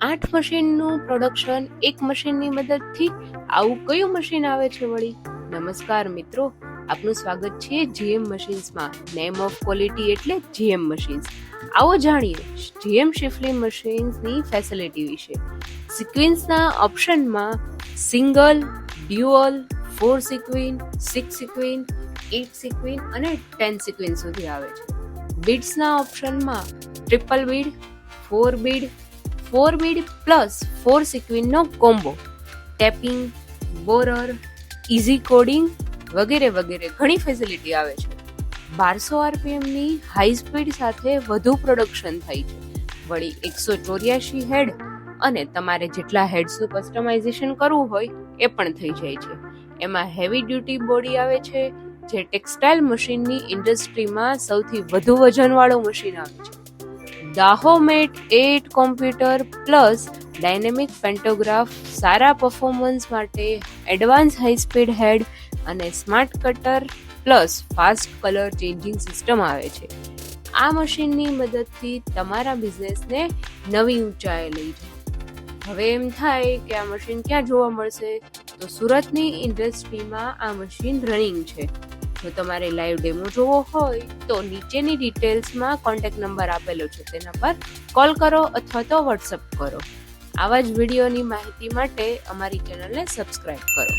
આઠ મશીનનું પ્રોડક્શન એક મશીનની મદદથી આવું કયું મશીન આવે છે વળી? નમસ્કાર મિત્રો, આપનું સ્વાગત છે જીએમ મશીન્સમાં નેમ ઓફ ક્વોલિટી એટલે જીએમ મશીન્સ આવો જાણીએ જીએમ શિફલી મશીન્સની ફેસિલિટી વિશે. સિક્વિન્સના ઓપ્શનમાં single dual four sequin six sequin eight sequin અને ટેન સિક્વિન સુધી આવે છે. બીડ્સના ઓપ્શનમાં triple bead four bead four bead plus four સિક્વિનનો combo. Tapping, borer, easy coding વગેરે વગેરે ઘણી ફેસિલિટી આવે છે. બારસો આરપીએમની હાઈ સ્પીડ સાથે વધુ પ્રોડક્શન થાય છે. વળી એકસો ચોર્યાસી હેડ અને તમારે જેટલા હેડ્સનું કસ્ટમાઇઝેશન કરવું હોય એ પણ થઈ જાય છે. એમાં હેવી ડ્યુટી બોડી આવે છે, જે ટેક્સટાઇલ મશીનની ઇન્ડસ્ટ્રીમાં સૌથી વધુ વજનવાળું મશીન આવે છે. દાહોમેટ at computer plus dynamic pantograph સારા પરફોર્મન્સ માટે એડવાન્સ હાઈ સ્પીડ હેડ અને smart cutter plus fast colour changing system આવે છે. આ મશીનની મદદથી તમારા બિઝનેસને નવી ઊંચાઈએ લઈ જાઓ હવે એમ થાય કે આ મશીન ક્યાં જોવા મળશે? તો સુરતની ઇન્ડસ્ટ્રીમાં આ મશીન રનિંગ છે. જો તમારે લાઈવ ડેમો જોવો હોય તો નીચેની ડિટેલ્સમાં કોન્ટેક્ટ નંબર આપેલો છે, તેના પર કોલ કરો અથવા તો વોટ્સઅપ કરો. આવા જ વિડીયોની માહિતી માટે અમારી ચેનલને સબસ્ક્રાઈબ કરો.